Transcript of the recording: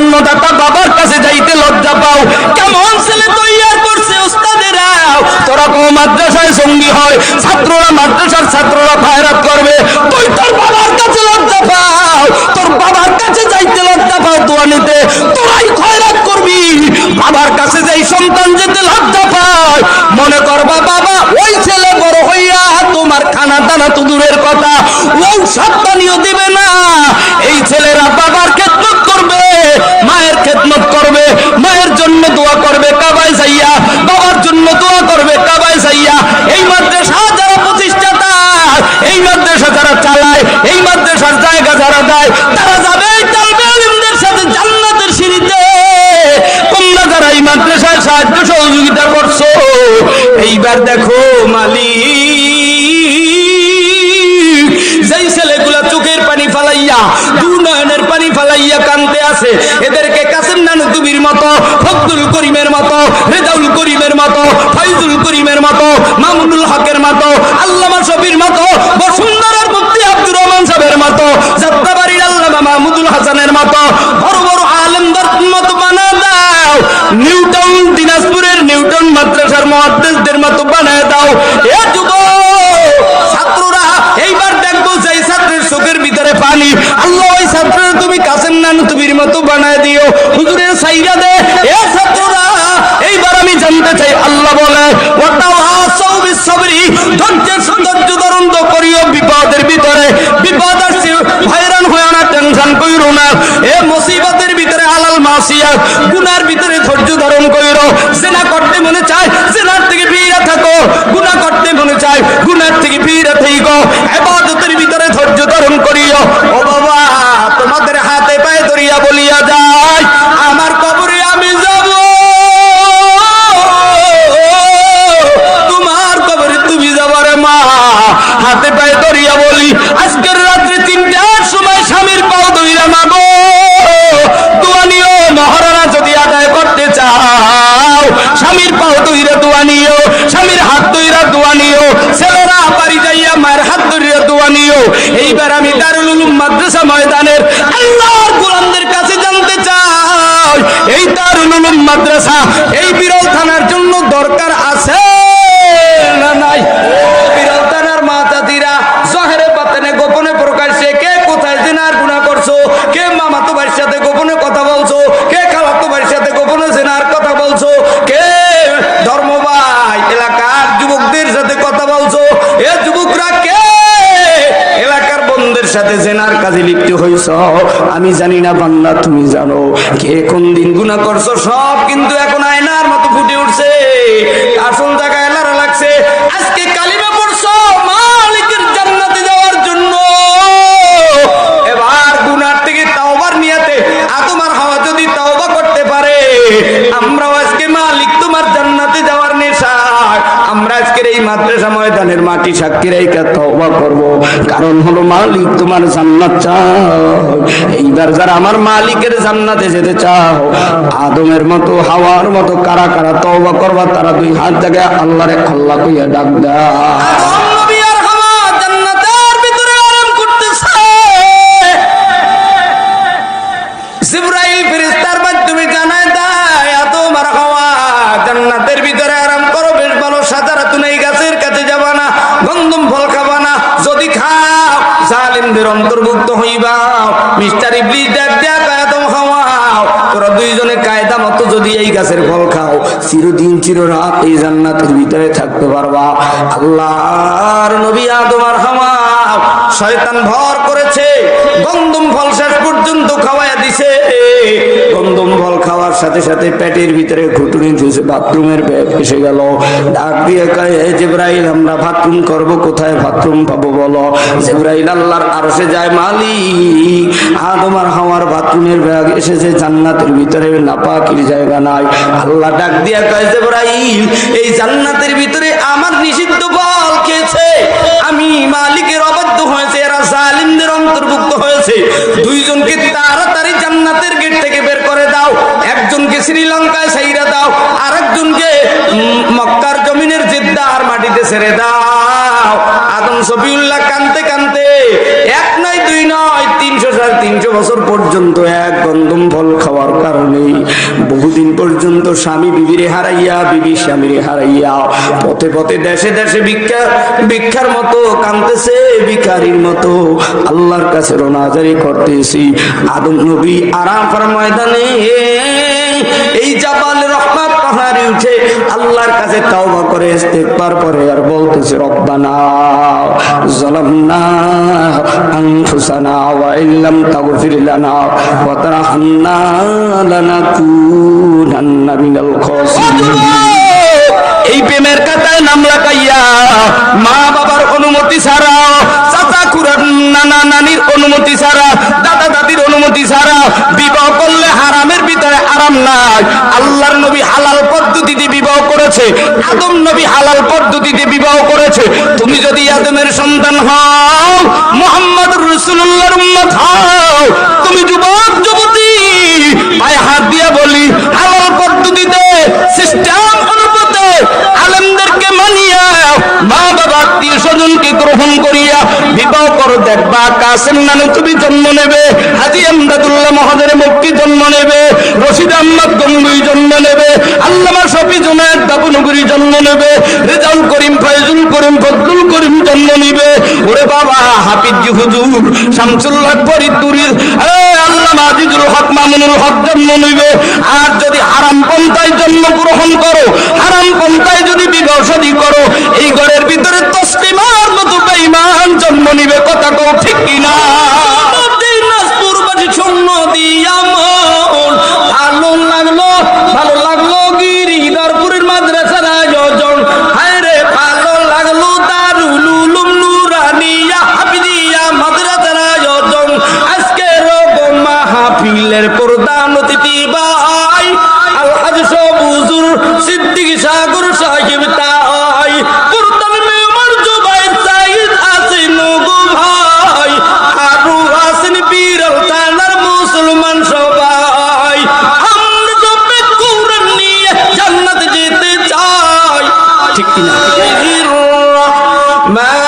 জন্মদাতা বাবার কাছে যাইতে লজ্জা পাও। কেমন ছেলে তৈয়ার করছে তোরা কোন মাদ্রাসায় সঙ্গী হয়, ছাত্ররা মাদ্রাসার ছাত্ররা ফায়রাত করবে। তুই তোর বাবার কাছে লজ্জা পাও, তোর বাবার কাছে যাইতে লজ্জা পাও দোয়া নিতে। তোরাই খয়রাত করবি। বাবার কাছে যাই সন্তান যেতে লজ্জা পায়, মনে করবা, বাবা, ওই ছেলে বড় হইয়া তোমার খানা দানা তো দূরের কথা। ও সন্তানিও দিবে না এই ছেলেরা বাবার খেদমত করবে মায়ের খেদমত করবে মায়ের জন্য দোয়া করবে কাবায় যাইয়া বাবার জন্য দোয়া করবে কাবায় যাইয়া এই মাদ্রাসা যারা প্রতিষ্ঠাতা এই মাদ্রাসা যারা চালায় এই মাদ্রাসার জায়গা যারা দেয় তারা যাবে চলবে আলিমদের সাথে জান্নাতের সিঁড়িতে তোমরা যারা এই মাদ্রাসায় সাহায্য সহযোগিতা করছ এইবার দেখো মালিক, যেই ছেলেগুলা চোখের পানি ফালাইয়া দু পানি ফালাইয়া কানতে আছে এদেরকে কাসেম নানু তুবির মতো, ফখরুল করিমের মতো, রেজাউল করিমের মতো, ফাইজুল করিমের মতো, মামুনুল হকের মতো, আল্লামা শফির মতো, বসুন্ধরার মুক্তি আব্দুর রহমান সাহেবের মতো, যাত্রাবাড়ির আল্লামা মাহমুদুল হাসানের মতো, বড় বড় আলেমদের মতো বানা দাও। নিউটন দিনাজপুরের নিউটন মাদ্রাসার মহাদ্দেশদের মতো বানায় দাও এ যুবক ছাত্ররা এইবার দেখব যে ছাত্রের চোখের ভিতরে পানি আল্লাহ ওই ছাত্রের তুমি কাসেম নানু তুমির মতো বানায় দিও হুজুরের সাইরা দে এ ছাত্ররা এইবার আমি জানতে চাই আল্লাহ বলে ওটাও আসৌ বিশ্বরি ধৈর্যের সৌন্দর্য ধারণ করিও বিপদের ভিতরে। বিপদ আসছে হয়রান হয়ে না, টেনশন কইরো না। এ মুসিবতের ভিতরে হালাল মাসিয়া, গুনার ভিতরে ধৈর্য ধারণ কইরো জেনা করতে মনে চায়, জেনার থেকে ফিরে থাকো। গুনাহ করতে মনে চায়, গুনার থেকে বিরা মাদ্রাসা ময়দানের আল্লাহর গোলামদের কাছে জানতে চাই। এই দারুল উলুম মাদ্রাসা, এই বিরল থানার জন্য দরকার আছে না নাই? বিরল থানার গোপনে প্রকাশ্যে কে কোথায় জেনার গুণা করছ? কে ভাইয়ের সাথে গোপনে কথা বলছো? কে খালাতো ভাইয়ের সাথে গোপনে জেনার কথা বলছো? কে ধর্ম এলাকার যুবকদের সাথে কথা বলছো? এ যুবকরা কে সাথে জেনার কাজে লিপ্ত হইছ। আমি জানি না বান্দা, তুমি জানো কে কোন দিন গুণা করছ। সব কিন্তু এখন আয়নার মতো ফুটে উঠছে। আসল জায়গায় লাগছে। আজকের এই মাদ্রাসা ময়দানের মাটি সাক্ষী রেখে তওবা করব। কারণ হলো মালিক তোমার জান্নাত চাও। এইবার যারা আমার মালিকের জান্নাতে যেতে চাও, আদমের মতো, হাওয়ার মতো, কারা কারা তওবা করবা, তারা দুই হাত জায়গায় আল্লাহরে আল্লাহ কইয়া ডাক দাও। জালিমদের অন্তর্ভুক্ত হইবা মিস্টার ইবলিস ডাক দেয়া কায়াতম তোরা দুইজনে কায়দা মতো যদি এই গাছের ফল খাও, চিরদিন চিররাত এই জান্নাতের ভিতরে থাকতে পারবা। আল্লাহর নবী আদম আর হাওয়া শয়তান ভর করেছে। গন্ধম ফল শেষ পর্যন্ত খাওয়াইয়া দিছে। গন্ধম ফল খাওয়ার সাথে সাথে পেটের ভিতরে ঘুটুনি ধুছে বাথরুমের ব্যাগ এসে গেল। ডাক দিয়ে কয় "এ জিব্রাইল, আমরা বাথরুম করব, কোথায় বাথরুম পাবো বলো? জিব্রাইল আল্লাহর আরশে যায়, মালিক, আদম আর হাওয়ার বাথরুমের ব্যাগ এসেছে, জান্নাতের ভিতরে নাপাকির জায়গা নাই। আল্লাহ ডাক দিয়া কয়, জিব্রাইল, এই জান্নাতের ভিতরে আমার নিষিদ্ধ ফল অন্তর্ভুক্ত হয়েছে। দুইজনকে তাড়াতাড়ি জান্নাতের গেট থেকে বের করে দাও। একজনকে শ্রীলঙ্কায় সাইরা দাও। আর একজনকে মক্কার জমিনের জিদ্দা আর মাটিতে ছেড়ে দাও। আদম সফিউল্লাহ কানতে কানতে এক নয় দুই নয়। তিনশো সাড়ে তিনশো বছর পর্যন্ত এক গন্ধম ফল খাওয়ার কারণে বহুদিন পর্যন্ত স্বামী বিবিরে হারাইয়া, বিবি স্বামীরে হারাইয়া পথে পথে দেশে দেশে ভিক্ষা, ভিক্ষার মতো কাঁদতেছে, ভিখারির মতো। আল্লাহর কাছে রোনাজারি করতেছি। আদম নবী আরাফার ময়দানে এই জাবাল রহমত পাহাড়ে উঠে আল্লাহর কাছে তাওবা করে ইস্তেগফার করে আর বলতেছে, রব্বানা আনফুসানা ওয়া ইল্লাম তাগফির লানা ওয়া তারহামনা লানাকুনান্না মিনাল খাসিরিন. এই প্রেমের কাতায় নাম লাগাইয়া মা বাবার অনুমতি ছাড়া চাচা খুড়ার নানা নানির অনুমতি ছাড়া দাদা দাদির অনুমতি ছাড়া বিবাহ করলে হারামের ভিতরে আরাম নাই আল্লাহর নবী হালাল পদ্ধতিতে বিবাহ করেছে। আদম নবী হালাল পদ্ধতিতে বিবাহ করেছে। তুমি যদি আদমের সন্তান হও মোহাম্মদ রসুল্লাহর উম্মত হও তুমি যুবক যুবতী পায়ে হাত দিয়া বলি হালাল পদ্ধতিতে সিস্টেম অনুপাতে আলেমদেরকে মানিয়া মা বাবা আত্মীয় স্বজনকে গ্রহণ করিয়া বিবাহ করো, দেখবা কাসেম তুমি জন্ম নেবে, হাজি আমদাদুল্লাহ মহাদের জন্ম নেবে, রশিদ আহমদ গঙ্গুই জন্ম নেবে, আল্লামা শফি জন্ম নেবে, রেজাউল করিম, ফয়জুল করিম, ফজলুল করিম জন্ম নিবে। ওরে বাবা, হাফিজ হুজুর, শামসুল্লাহ ফরিদুরি আল্লামা আজিজুল হক মামুনুল হক জন্ম নিবে। আর যদি হারাম পন্থায় জন্ম গ্রহণ করো শাদী করো। এই ঘরের ভিতরে তসলিমার মতো বেঈমান জন্ম নিবে কথা কও ঠিক কিনা? الله. الرحمن